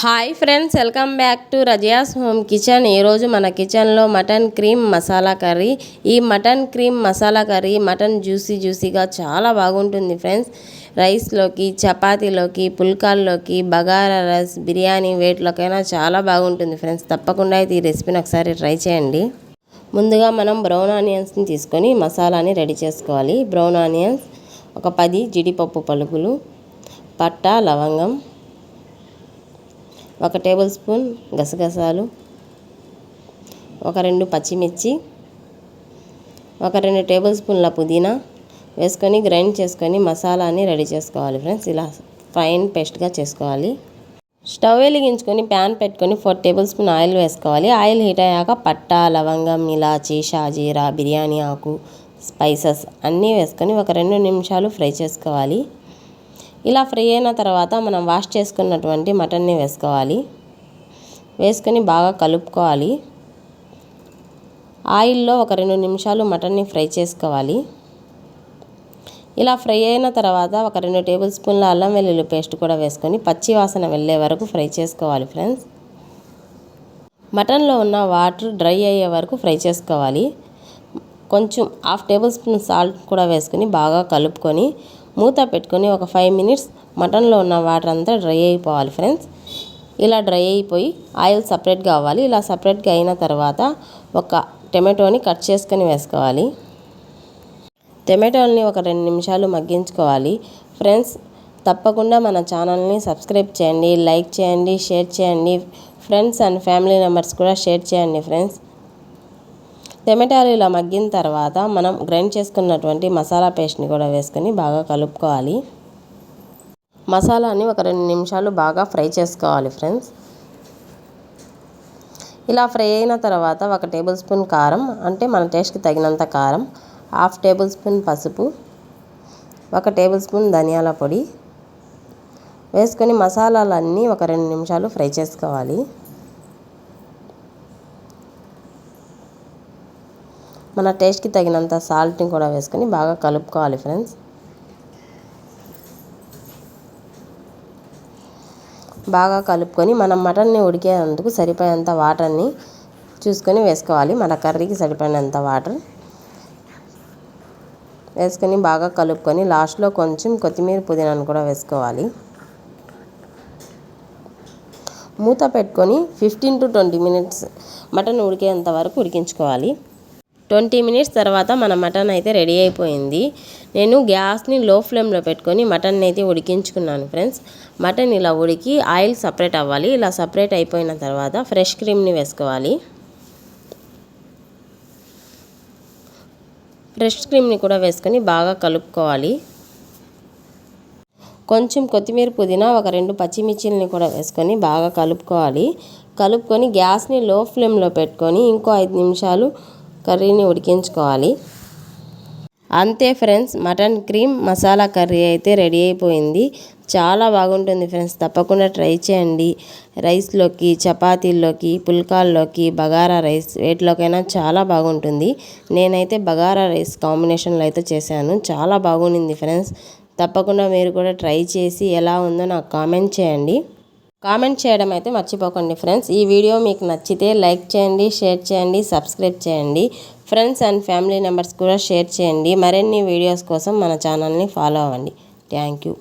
Hi friends welcome back to Razia's home kitchen. ఈరోజు మన కిచెన్లో మటన్ క్రీమ్ మసాలా కర్రీ. ఈ mutton cream masala curry mutton juicy జ్యూసీగా చాలా బాగుంటుంది ఫ్రెండ్స్. రైస్లోకి చపాతీలోకి పుల్కాల్లోకి బగారా రైస్ బిర్యానీ వేట్లోకైనా చాలా బాగుంటుంది ఫ్రెండ్స్. తప్పకుండా అయితే ఈ రెసిపీని ఒకసారి ట్రై చేయండి. ముందుగా మనం బ్రౌన్ ఆనియన్స్ని తీసుకొని మసాలాని రెడీ చేసుకోవాలి. బ్రౌన్ ఆనియన్స్ ఒక పది జీడిపప్పు పలుకులు పట్ట లవంగం ఒక టేబుల్ స్పూన్ గసగసాలు ఒక రెండు పచ్చిమిర్చి ఒక రెండు టేబుల్ స్పూన్ల పుదీనా వేసుకొని గ్రైండ్ చేసుకొని మసాలాని రెడీ చేసుకోవాలి ఫ్రెండ్స్. ఇలా ఫైన్ పేస్ట్గా చేసుకోవాలి. స్టవ్ వెలిగించుకొని ప్యాన్ పెట్టుకొని ఫోర్ టేబుల్ స్పూన్ ఆయిల్ వేసుకోవాలి. ఆయిల్ హీట్ అయ్యాక పట్ట లవంగం ఇలాచి షాజీరా బిర్యానీ ఆకు స్పైసెస్ అన్నీ వేసుకొని ఒక రెండు నిమిషాలు ఫ్రై చేసుకోవాలి. ఇలా ఫ్రై అయిన తర్వాత మనం వాష్ చేసుకున్నటువంటి మటన్ని వేసుకోవాలి. వేసుకొని బాగా కలుపుకోవాలి. ఆయిల్లో ఒక రెండు నిమిషాలు మటన్ని ఫ్రై చేసుకోవాలి. ఇలా ఫ్రై అయిన తర్వాత ఒక రెండు టేబుల్ స్పూన్ల అల్లం వెల్లుల్లి పేస్ట్ కూడా వేసుకొని పచ్చి వాసన వెళ్ళే వరకు ఫ్రై చేసుకోవాలి ఫ్రెండ్స్. మటన్లో ఉన్న వాటర్ డ్రై అయ్యే వరకు ఫ్రై చేసుకోవాలి. కొంచెం హాఫ్ టేబుల్ స్పూన్ సాల్ట్ కూడా వేసుకొని బాగా కలుపుకొని మూత పెట్టుకొని ఒక ఫైవ్ మినిట్స్ మటన్లో ఉన్న వాటర్ అంతా డ్రై అయిపోవాలి ఫ్రెండ్స్ ఇలా డ్రై అయిపోయి ఆయిల్ సపరేట్గా అవ్వాలి. ఇలా సపరేట్గా అయిన తర్వాత ఒక టమాటోని కట్ చేసుకొని వేసుకోవాలి. టమాటోల్ని ఒక రెండు నిమిషాలు మగ్గించుకోవాలి. ఫ్రెండ్స్ తప్పకుండా మన ఛానల్ని సబ్స్క్రైబ్ చేయండి లైక్ చేయండి షేర్ చేయండి. ఫ్రెండ్స్ అండ్ ఫ్యామిలీ మెంబర్స్ కూడా షేర్ చేయండి ఫ్రెండ్స్ టమాటాలు ఇలా మగ్గిన తర్వాత మనం గ్రైండ్ చేసుకున్నటువంటి మసాలా పేస్ట్ని కూడా వేసుకొని బాగా కలుపుకోవాలి. మసాలాని ఒక రెండు నిమిషాలు బాగా ఫ్రై చేసుకోవాలి ఫ్రెండ్స్. ఇలా ఫ్రై అయిన తర్వాత ఒక టేబుల్ స్పూన్ కారం అంటే మన టేస్ట్కి తగినంత కారం హాఫ్ టేబుల్ స్పూన్ పసుపు ఒక టేబుల్ స్పూన్ ధనియాల పొడి వేసుకొని మసాలాలన్నీ ఒక రెండు నిమిషాలు ఫ్రై చేసుకోవాలి. మన టేస్ట్కి తగినంత సాల్ట్ని కూడా వేసుకొని బాగా కలుపుకోవాలి ఫ్రెండ్స్. బాగా కలుపుకొని మనం మటన్ని ఉడికేందుకు సరిపోయేంత వాటర్ని చూసుకొని వేసుకోవాలి. మన కర్రీకి సరిపోయినంత వాటర్ వేసుకొని బాగా కలుపుకొని లాస్ట్లో కొంచెం కొత్తిమీర పుదీనాను కూడా వేసుకోవాలి. మూత పెట్టుకొని fifteen to twenty minutes mutton ఉడికేంత వరకు ఉడికించుకోవాలి. ట్వంటీ మినిట్స్ తర్వాత మన మటన్ అయితే రెడీ అయిపోయింది. నేను గ్యాస్ని లో ఫ్లేమ్లో పెట్టుకొని మటన్ అయితే ఉడికించుకున్నాను ఫ్రెండ్స్. మటన్ ఇలా ఉడికి ఆయిల్ సపరేట్ అవ్వాలి. ఇలా సపరేట్ అయిపోయిన తర్వాత ఫ్రెష్ క్రీమ్ని వేసుకోవాలి. ఫ్రెష్ క్రీమ్ని కూడా వేసుకొని బాగా కలుపుకోవాలి. కొంచెం కొత్తిమీర పుదీనా ఒక రెండు పచ్చిమిర్చిల్ని కూడా వేసుకొని బాగా కలుపుకోవాలి. కలుపుకొని గ్యాస్ని లో ఫ్లేమ్లో పెట్టుకొని ఇంకో ఐదు నిమిషాలు కర్రీని ఉడికించుకోవాలి. అంతే friends mutton cream masala curry అయితే రెడీ అయిపోయింది. చాలా బాగుంటుంది ఫ్రెండ్స్ తప్పకుండా ట్రై చేయండి. రైస్లోకి చపాతీల్లోకి పుల్కాల్లోకి బగారా రైస్ వేటిలోకైనా చాలా బాగుంటుంది. నేనైతే బగారా రైస్ కాంబినేషన్లో అయితే చేశాను. చాలా బాగుండింది ఫ్రెండ్స్ తప్పకుండా మీరు కూడా ట్రై చేసి ఎలా ఉందో నాకు కామెంట్ చేయండి. కామెంట్ చేయడం అయితే మర్చిపోకండి ఫ్రెండ్స్. ఈ వీడియో మీకు నచ్చితే లైక్ చేయండి షేర్ చేయండి సబ్స్క్రైబ్ చేయండి. ఫ్రెండ్స్ అండ్ ఫ్యామిలీ మెంబర్స్ కూడా షేర్ చేయండి. మరిన్ని వీడియోస్ కోసం మన ఛానల్ని ఫాలో అవ్వండి. Thank you.